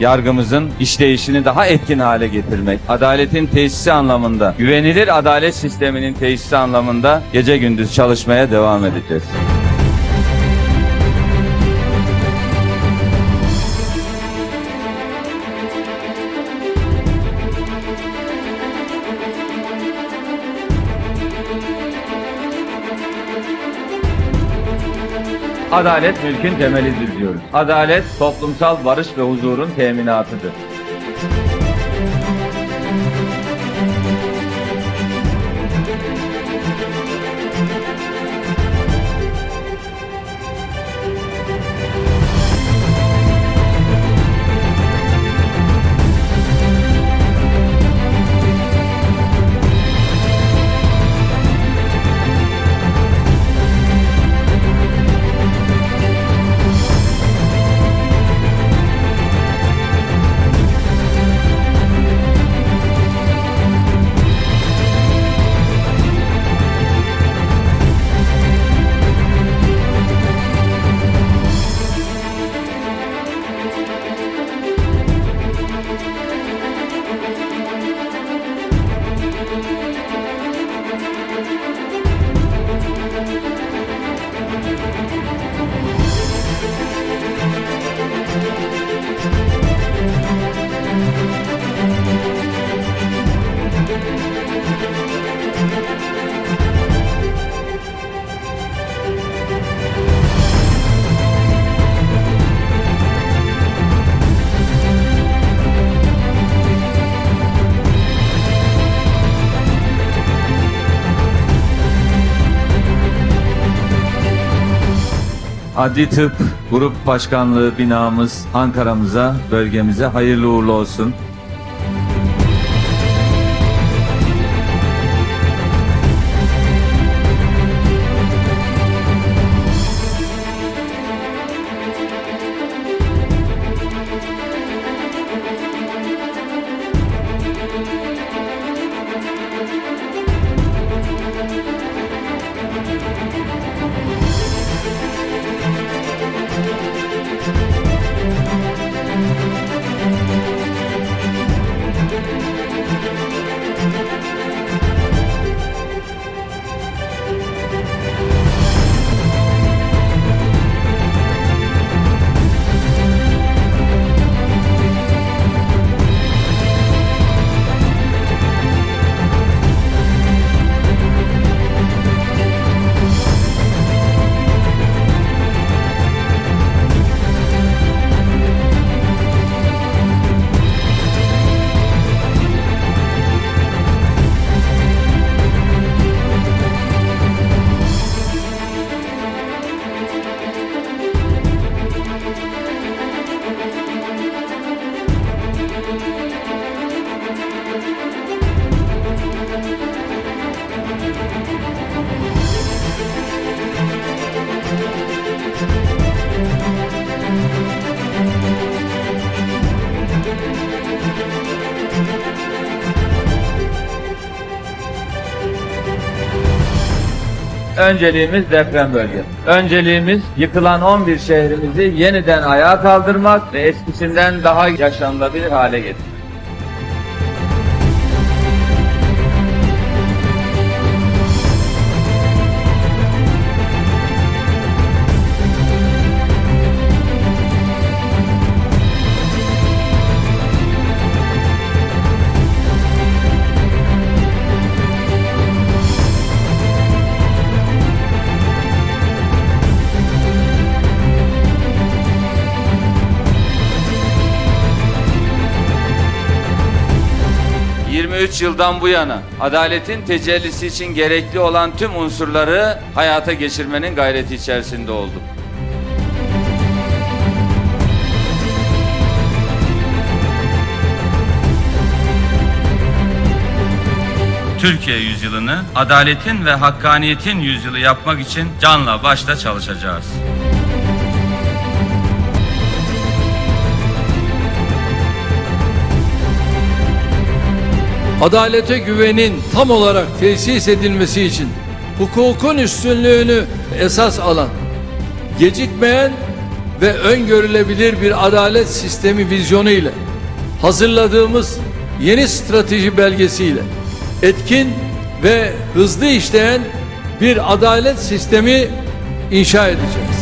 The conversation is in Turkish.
yargımızın işleyişini daha etkin hale getirmek, adaletin tesisi anlamında, güvenilir adalet sisteminin tesisi anlamında gece gündüz çalışmaya devam edeceğiz. Adalet mülkün temelidir diyoruz. Adalet toplumsal barış ve huzurun teminatıdır. Adli Tıp Grup Başkanlığı binamız Ankara'mıza, bölgemize hayırlı uğurlu olsun. Önceliğimiz deprem bölgesi. Önceliğimiz yıkılan 11 şehrimizi yeniden ayağa kaldırmak ve eskisinden daha yaşanılabilir hale getirmek. ...23 yıldan bu yana adaletin tecellisi için gerekli olan tüm unsurları hayata geçirmenin gayreti içerisinde olduk. Türkiye yüzyılını adaletin ve hakkaniyetin yüzyılı yapmak için canla başla çalışacağız. Adalete güvenin tam olarak tesis edilmesi için hukukun üstünlüğünü esas alan, gecikmeyen ve öngörülebilir bir adalet sistemi vizyonu ile hazırladığımız yeni strateji belgesiyle etkin ve hızlı işleyen bir adalet sistemi inşa edeceğiz.